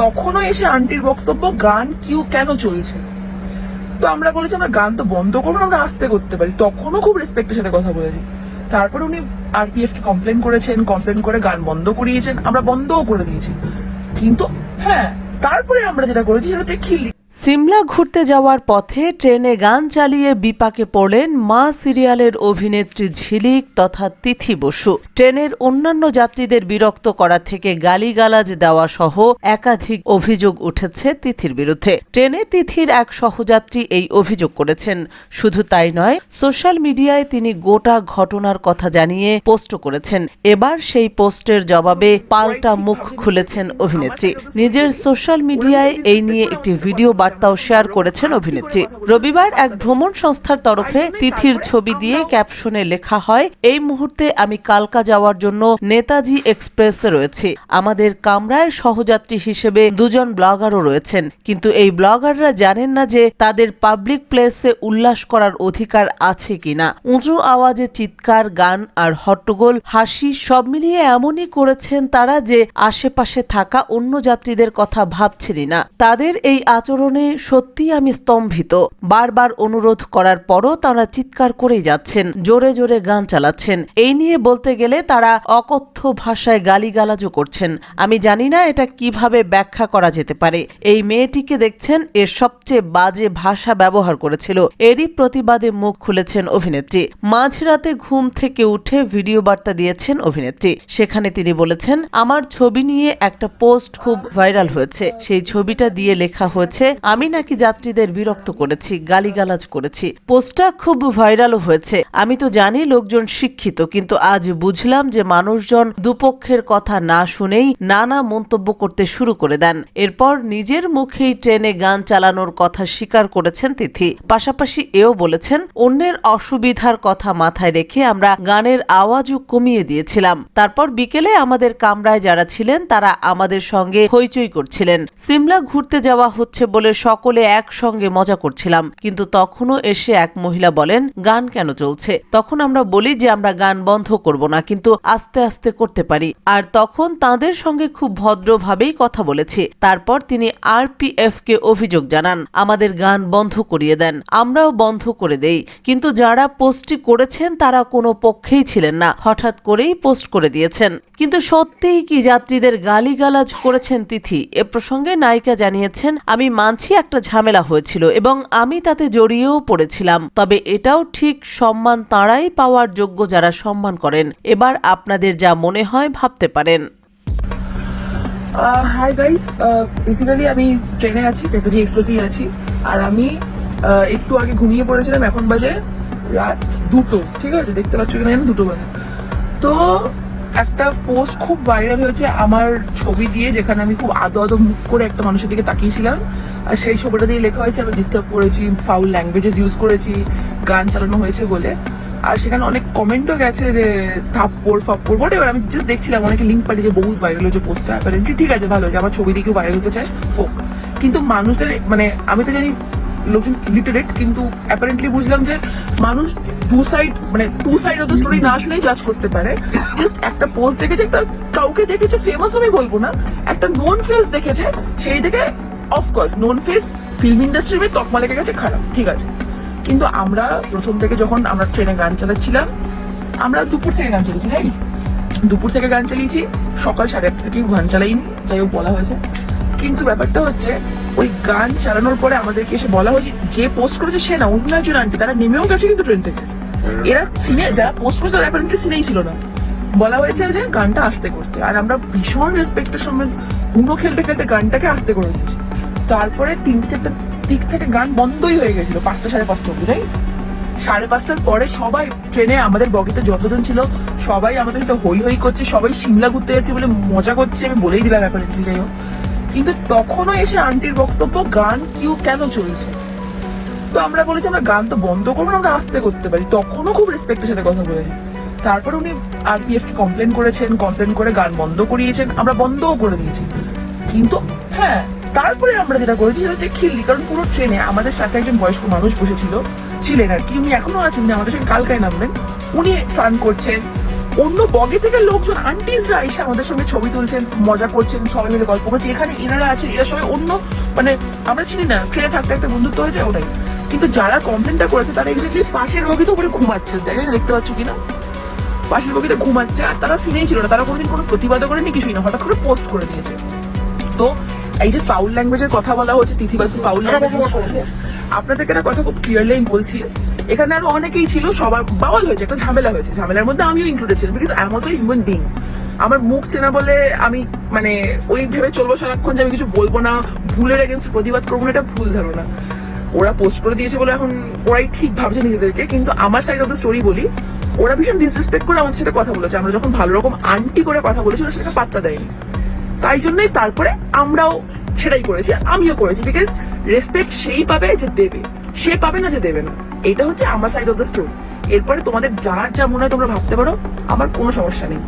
তখনও এসে আন্টির বক্তব্য, গান কিউ কেন চলছে? তো আমরা বলেছি, আমরা গান তো বন্ধ করব আমরা আস্তে করতে পারি। তখনও খুব রেসপেক্টের সাথে কথা বলেছি। তারপরে উনি আরপিএফ কে কমপ্লেন করেছেন কমপ্লেন করে গান বন্ধ করিয়েছেন, আমরা বন্ধও করে দিয়েছি। কিন্তু হ্যাঁ তারপরে আমরা যেটা করেছি সেটা হচ্ছে খিল্লি সিমলা ঘুরতে যাওয়ার পথে ট্রেনে গান চালিয়ে বিপাকে পড়লেন মা সিরিয়ালের অভিনেত্রী ঝিলিক তথা তিথি বসু। ট্রেনের অন্যান্য যাত্রীদের বিরক্ত করা থেকে গালিগালাজ দেওয়া সহ একাধিক অভিযোগ উঠেছে তিথির বিরুদ্ধে। ট্রেনে তিথির এক সহযাত্রী এই অভিযোগ করেছেন। শুধু তাই নয়, সোশ্যাল মিডিয়ায় তিনি গোটা ঘটনার কথা জানিয়ে পোস্ট করেছেন। এবার সেই পোস্টের জবাবে পাল্টা মুখ খুলেছেন অভিনেত্রী। নিজের সোশ্যাল মিডিয়ায় এই নিয়ে একটি ভিডিও বার্তাও শেয়ার করেছেন অভিনেত্রী। রবিবার এক ভ্রমণ সংস্থার তরফে তিথির ছবি দিয়ে ক্যাপশনে লেখা হয়, এই মুহূর্তে আমি কালকা যাওয়ার জন্য নেতাজি এক্সপ্রেসে রয়েছি। আমাদের কামরায় সহযাত্রী হিসেবে দুজন ব্লগারও রয়েছেন। কিন্তু এই ব্লগাররা জানেন না যে তাদের পাবলিক প্লেসে উল্লাস করার অধিকার আছে কিনা। উঁচু আওয়াজে চিৎকার, গান আর হট্টগোল, হাসি সব মিলিয়ে এমনই করেছেন তারা যে আশেপাশে থাকা অন্য যাত্রীদের কথা ভাবছিলি না। তাদের এই আচরণে সত্যি আমি স্তম্ভিত। বারবার অনুরোধ করার পরও তারা চিৎকার করেই যাচ্ছেন, জোরে জোরে গান চালাচ্ছেন। এই নিয়ে বলতে গেলে তারা অকথ্য ভাষায় গালিগালাজও করছেন। আমি জানি না এটা কীভাবে ব্যাখ্যা করা যেতে পারে। এই মেয়েটিকে দেখছেন এর সবচেয়ে বাজে ভাষা ব্যবহার করেছিল। এরই প্রতিবাদে মুখ খুলেছেন অভিনেত্রী। মাঝরাতে ঘুম থেকে উঠে ভিডিও বার্তা দিয়েছেন অভিনেত্রী। সেখানে তিনি বলেছেন, আমার ছবি নিয়ে একটা পোস্ট খুব ভাইরাল হয়েছে। সেই ছবিটা দিয়ে লেখা হয়েছে আমি নাকি যাত্রীদের বিরক্ত করেছি, গালিগালাজ করেছি। পোস্টটা খুব ভাইরালও হয়েছে। আমি তো জানি লোকজন শিক্ষিত, কিন্তু আজ বুঝলাম যে মানুষজন দুপক্ষের কথা না শুনেই নানা মন্তব্য করতে শুরু করে দেন। এরপর নিজের মুখেই ট্রেনে গান চালানোর কথা স্বীকার করেছেন তিথি। পাশাপাশি এও বলেছেন, অন্যের অসুবিধার কথা মাথায় রেখে আমরা গানের আওয়াজও কমিয়ে দিয়েছিলাম। তারপর বিকেলে আমাদের কামরায় যারা ছিলেন, তারা আমাদের সঙ্গে হইচই করছিলেন। সিমলা ঘুরতে যাওয়া হচ্ছে বলে সকলে একসঙ্গে মজা করছিলাম। কিন্তু তখনও এসে এক মহিলা বলেন, গান কেন চলছে? তখন আমরা বলি যে, আমরা গান বন্ধ করব না, কিন্তু আস্তে আস্তে করতে পারি। আর তখন তাদের সঙ্গে খুব ভদ্রভাবেই কথা বলেছি। তারপর তিনি আরপিএফ কে অভিযোগ জানান, আমাদের গান বন্ধ করিয়ে দেন, আমরাও বন্ধ করে দেই। কিন্তু যারা পোস্টটি করেছেন, তারা কোনো পক্ষেই ছিলেন না, হঠাৎ করেই পোস্ট করে দিয়েছেন। কিন্তু সত্যিই কি যাত্রীদের গালিগালাজ করেছেন তিথি? এ প্রসঙ্গে নায়িকা জানিয়েছেন, আমি মানছি একটা ঝামেলা হয়েছিল এবং আমি তাতে জড়িয়েও পড়েছিলাম। তবে এটাও ঠিক সম্মান তাঁরাই পাওয়ার যোগ্য যারা সম্মান করেন। এবার আপনাদের যা মনে হয় ভাবতে পারেন। হাই গাইস বেসিক্যালি আমি ট্রেনে আছি নেতাজি এক্সপ্রেসেই আছি। আর আমি একটু আগে ঘুমিয়ে পড়েছিলাম, এখন বাজে রাত দুটো, ঠিক আছে? দেখতে পাচ্ছ কিনা দুটো বাজে। তো একটা পোস্ট খুব ভাইরাল হয়েছে আমার ছবি দিয়ে, যেখানে আমি খুব আদো আদো মুখ করে একটা মানুষের দিকে তাকিয়েছিলাম। আর সেই ছবিটা দিয়ে লেখা হয়েছে, আমি ডিস্টার্ব করেছি ফাউল ল্যাঙ্গুয়েজেস ইউজ করেছি, গান চালানো হয়েছে বলে। আর সেখানে অনেক কমেন্টও গেছে যে, থাপ্পড়, ফাপ্পড় বটে এবার আমি জাস্ট দেখছিলাম, অনেকে লিঙ্ক পাঠিয়েছে, বহুত ভাইরাল হয়েছে পোস্টটা অ্যাপারেন্টলি ঠিক আছে, ভালো হয়েছে, আমার ছবি দিয়ে কেউ ভাইরাল হতে চায়, হোক। কিন্তু মানুষের মানে আমি তো জানি লোকজন কিন্তু অ্যাপারেন্টলি বুঝলাম যে মানুষ সাইড মানে two side of the story না শুনেই জাজ করতে পারে। জাস্ট একটা পোস্ট দেখেছে, একটা কাউকে দেখেছে ফেমাস আমি বলব না, একটা ফেস দেখেছে, সেই থেকে অফকোর্স ফেস ফিল্ম ইন্ডাস্ট্রি তকমা লেগে গেছে, খারাপ, ঠিক আছে। কিন্তু আমরা প্রথম থেকে যখন আমরা ট্রেনে গান চালাচ্ছিলাম, আমরা দুপুর থেকে গান চালিয়েছি, তাই? দুপুর থেকে গান চালিয়েছি, সকাল সাড়ে আটটা থেকে গান চালাইনি, যাই হোক বলা হয়েছে। কিন্তু ব্যাপারটা হচ্ছে ওই গান চালানোর পরে আমাদেরকে এসে বলা হয়েছে, যে পোস্ট করেছে সে না, অন্য একজন আন্টি তারা নেমেও গেছে কিন্তু ট্রেন থেকে। এরা সিনে যারা পোস্ট করেছে তারা অ্যাপারেন্টলি সিনেই ছিল না। বলা হয়েছে যে গানটা আস্তে করতে। আর আমরা ভীষণ রেসপেক্টের সঙ্গে উনো খেলতে খেলতে গানটাকে আস্তে করে দিয়েছি। তারপরে তিনটে চারটে দিক থেকে গান বন্ধই হয়ে গেছিল, পাঁচটা সাড়ে পাঁচটা অব্দি রাইট সাড়ে পাঁচটার পরে সবাই ট্রেনে আমাদের বগিতে যতজন ছিল, সবাই আমাদের সাথে হই হই করছে, সবাই সিমলা ঘুরতে যাচ্ছে বলে মজা করছে, আমি বলেই দিলাম ব্যাপারে যাই হোক। কিন্তু তখনও এসে আন্টির বক্তব্য, গান, কিউ কেন চলছে? তো আমরা বলেছি, আমরা গান তো বন্ধ করব না, আমরা আস্তে করতে পারি। তখনও খুব রেসপেক্টের সাথে কথা বলেছি তারপর উনি আরপিএফ কমপ্লেন করেছেন কমপ্লেন করে গান বন্ধ করিয়েছেন, আমরা বন্ধও করে দিয়েছি। কিন্তু হ্যাঁ তারপরে আমরা যেটা করেছি সেটা হচ্ছে খিল্লি, কারণ পুরো ট্রেনে আমাদের সাথে একজন বয়স্ক মানুষ বসেছিল, ছিলেন আর কি। উনি এখনও আছেন আমাদের সঙ্গে কালকায় নামবেন। উনি ফান করছেন অন্য বগে থেকে লোকজন আন্টিসরা এসে আমাদের সঙ্গে ছবি তুলছেন মজা করছেন সবাই মিলে গল্প করছে এখানে এনারা আছেন এরা সবাই অন্য মানে আমরা চিনি না ট্রেনে থাকতে একটা বন্ধুত্ব হয়ে যায় ওটাই। কিন্তু যারা কমপ্লেনটা করেছে তারা এক্স্যাক্টলি পাশের বগি তো উপরে ঘুমাচ্ছে জানি না দেখতে পাচ্ছ কিনা? পাশের বগিতে ঘুমাচ্ছে আর তারা সিনেই ছিল না তারা কোনোদিন কোনো প্রতিবাদও করেনি কিছুই না হঠাৎ করে পোস্ট করে দিয়েছে। তো এই যে ফাউল ল্যাঙ্গুয়েজের কথা বলা হচ্ছে তিথি বাসু ফাউল ল্যাঙ্গুয়েজ আপনাদেরকে একটা কথা খুব ক্লিয়ারলি আমি বলছি। এখানে আরও অনেকেই ছিল, সবার বাওয়াল হয়েছে, একটা ঝামেলা হয়েছে। ঝামেলার মধ্যে আমিও ইনক্লুডেড ছিলাম because I am also human being আমার মুখ চেনা বলে আমি মানে ওই ভেবে চলবো সারাক্ষণ যে আমি কিছু বলব না, ভুলের এগেনস্ট প্রতিবাদ করব না, এটা ভুল ধারণা। ওরা পোস্ট করে দিয়েছে বলে এখন ওরাই ঠিক ভাবছে নিজেদেরকে, কিন্তু আমার সাইড অফ দ্য স্টোরি বলি, ওরা ভীষণ ডিসরেসপেক্ট করে আমাদের সাথে কথা বলেছে। আমরা যখন ভালো রকম আন্টি করে কথা বলেছি ওরা সেটাকে পাত্তা দেয়নি। তাই জন্যই তারপরে আমরাও সেটাই করেছি, আমিও করেছি বিকজ রেসপেক্ট সেই পাবে যে দেবে। সে পাবে না যে দেবে না। এটা হচ্ছে আমার সাইড অফ দ্য স্টোরি এরপরে তোমাদের যার যা মনে হয় তোমরা ভাবতে পারো, আমার কোনো সমস্যা নেই।